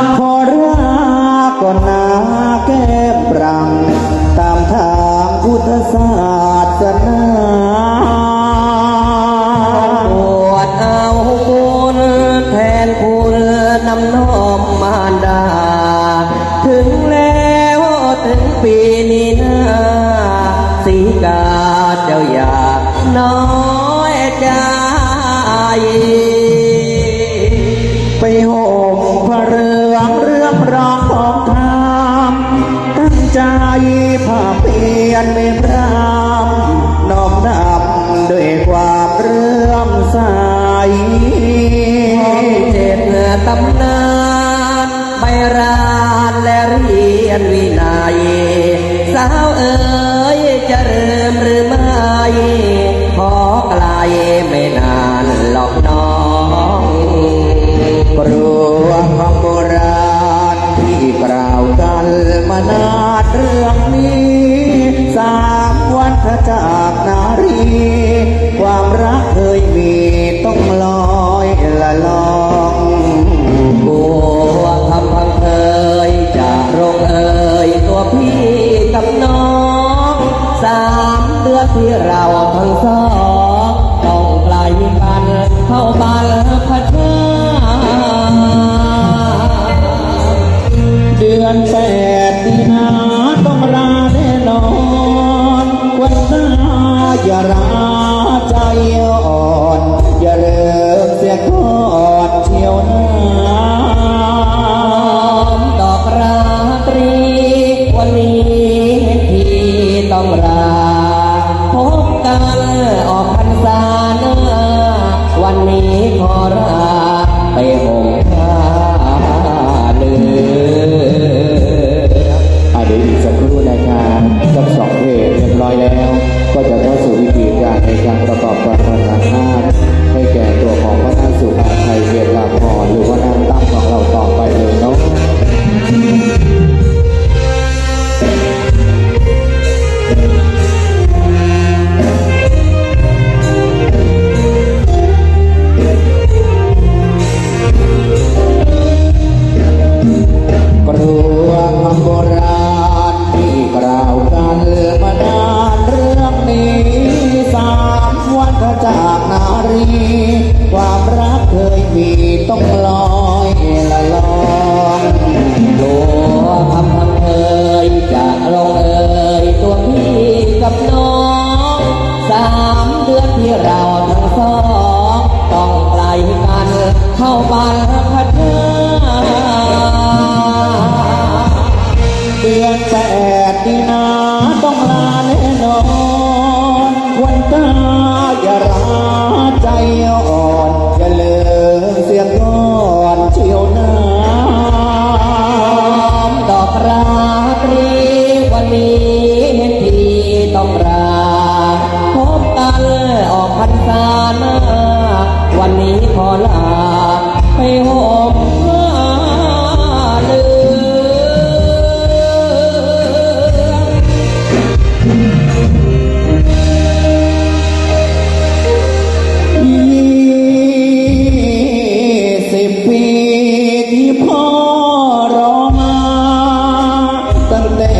ขอรักก่อนนาแก้มรัง ตามทางพุทธศาสนาบวชเอาคุณแทนคุณนำน้อมมารดา ถึงแล้วถึงปีนี้นาสีกาเจ้าอยากน้อยใจ เจ็ดตำนานใบรานและเรียนวินัยสาวเอ๋ยจะเริ่มหรือไม่ขอไกลไม่นานหรอกน้องกลัวคำโบราณที่กล่าวกันมานานเรื่องนี้สามวันพระจากนารี กับน้องสามเดือนที่เราทั้งสองต้องไกลกันเข้าบ้านพัด เข้าบ้านพัฒนาเดือนแปดดีนาต้องลาแน่นอนวันตาอย่าราใจอ่อนอย่าเลิกเสียก่อนเที่ยวหน้าดอกราตรีวันนี้พี่ต้องราพบกันออกพรรษาหน้าวันนี้ขอลา ไปห่มผ้าเลืองยี่สิบปีที่พ่อรอมาตั้งแต่